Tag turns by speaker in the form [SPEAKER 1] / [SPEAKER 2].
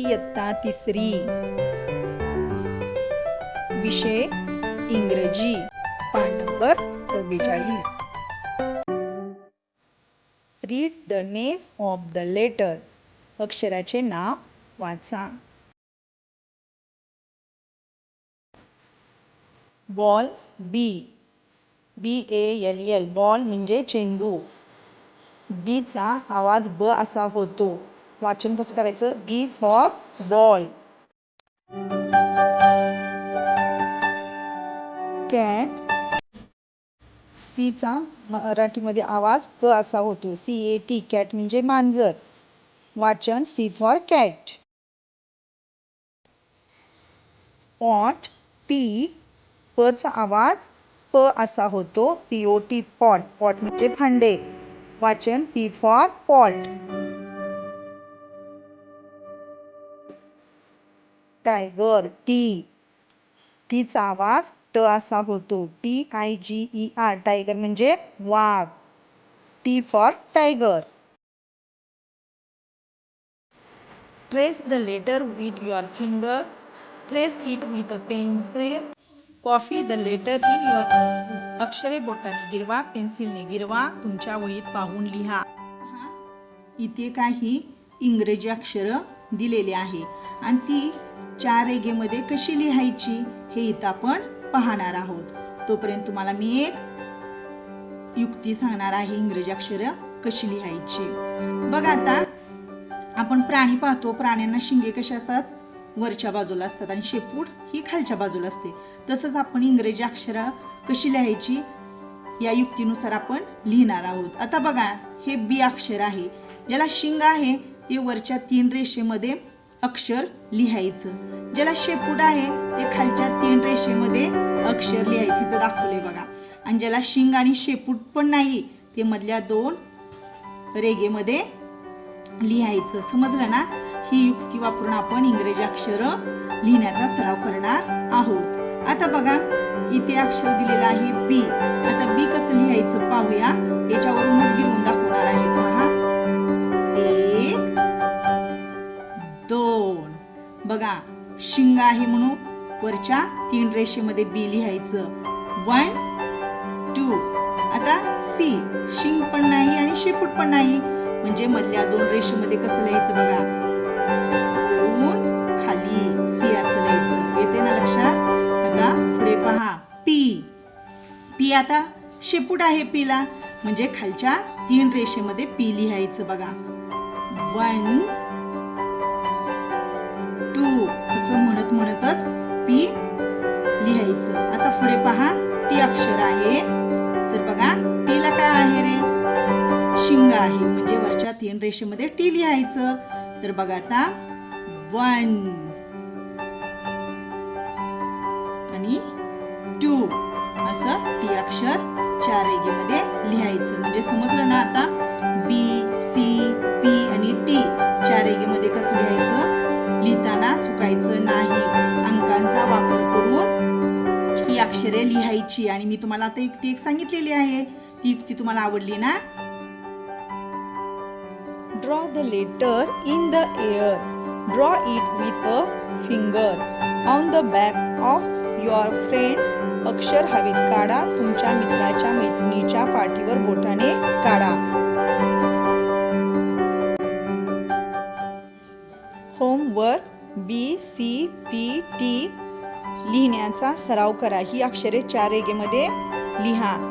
[SPEAKER 1] इयत्ता तिसरी. विषय इंग्रजी. पाठ नंबर चव्वेचाळीस. Read the name of the letter अक्षराचे नाव वाचा. Ball B B A L L ball म्हणजे चेंडू. बीचा आवाज ब असा होतो. वाचन कसं करायचं? बी फॉर बॉय कॅट सीचा मराठीमध्ये आवाज क असा होतो. सी ए टी कॅट म्हणजे मांजर. वाचन C for cat pot P पचा आवाज प असा होतो. P O T pot pot म्हणजे भांडे. वाचन P for pot tiger T. टीचा आवाज ट असा होतो. T I G E R tiger म्हणजे वाघ. T for tiger. Trace the letter with your finger trace it with a pencil copy the letter in your अक्षरे बोटाने गिरवा पेन्सिलने गिरवा तुमच्या वहीत पाहून लिहा. इथे काही इंग्रजी अक्षरं दिलेली आहे. आणि ती चार रेगेमध्ये कशी लिहायची हे इथं आपण पाहणार आहोत. तोपर्यंत तुम्हाला मी एक युक्ती सांगणार आहे इंग्रजी अक्षरं कशी लिहायची. बघा आता आपण प्राणी पाहतो प्राण्यांना शिंगे कसे असतात? वरच्या बाजूला असतात आणि शेपूट ही खालच्या बाजूला असते. तसंच आपण इंग्रजी अक्षरं कशी लिहायची या युक्तीनुसार आपण लिहिणार आहोत. आता बघा हे बी अक्षर आहे. ज्याला शिंग आहे ते वरच्या तीन रेषेमध्ये अक्षर लिहायचं. ज्याला शेपूट आहे ते खालच्या तीन रेषेमध्ये अक्षर लिहायचे इथं दाखवले बघा. आणि ज्याला शिंग आणि शेपूट पण नाही ते मधल्या दोन रेगेमध्ये लिहायचं. समजलं ना? ही युक्ती वापरून आपण इंग्रजी अक्षर लिहिण्याचा सराव करणार आहोत. आता बघा इथे अक्षर दिलेलं आहे बी आता बी कसं लिहायचं पाहूया. याच्यावरूनच गिरवून दाखवणार आहे पहा बघा शिंग आहे म्हणून वरच्या तीन रेषेमध्ये बी लिहायचं. वन टू आता सी शिंग पण नाही आणि शेपूट पण नाही. म्हणजे मधल्या दोन रेषेमध्ये कसं लिहायचं बघा? वरून खाली सी असं लिहायचं. येते ना लक्षात? आता पुढे पहा. पी पी आता शेपूट आहे पीला म्हणजे खालच्या तीन रेषेमध्ये पी लिहायचं बघा. वन अक्षर आहे. तर बघा टीला काय आहे रे? शिंग आहे. म्हणजे वरच्या तीन रेषेमध्ये टी लिहायचं. तर बघा आता वन आणि टू असं टी अक्षर चार रेगेमध्ये लिहायचं. म्हणजे समजलं ना आता? बी अक्षरे लिहायची आणि मी तुम्हाला आता युक्ती एक सांगितलेली आहे. ती युक्ती तुम्हाला आवडली ना? Draw the letter in the air draw it with a finger on the back of your friends अक्षर हवेत काढा. तुमच्या मित्राच्या मैत्रिणीच्या पाठीवर बोटाने काढा. Homework B C P T लिहिण्याचा सराव करा. ही अक्षरे चार रेगेमध्ये लिहा.